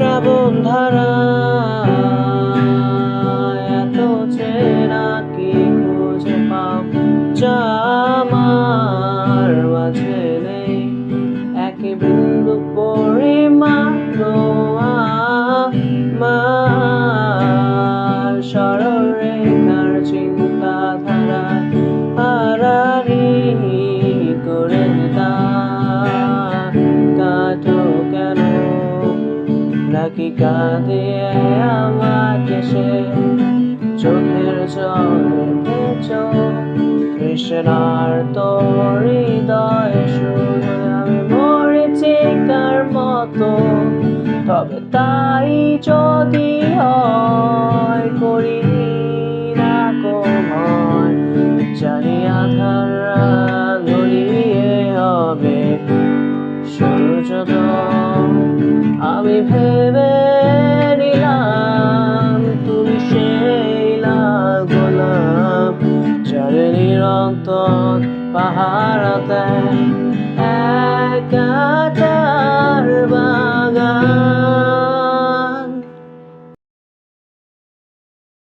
শ্রাবণ ধারা এত চেনা কি খুঁজে পাও? যা মাঝে নেই। এক বিন্দু পরিমাত্র আমার চিন্তা ধারা হারারি করে দাও। একাকি কাঁদিয়ে আমাকে সে? চোখের জলে কৃষ্ণার তোর হৃদয় শুনে আমি মরেছি কার মতো। তবে তাই যদি আমি ভেবে নিলাম তুমি সেই লাল গোলাপ যার নিরন্তর দেয়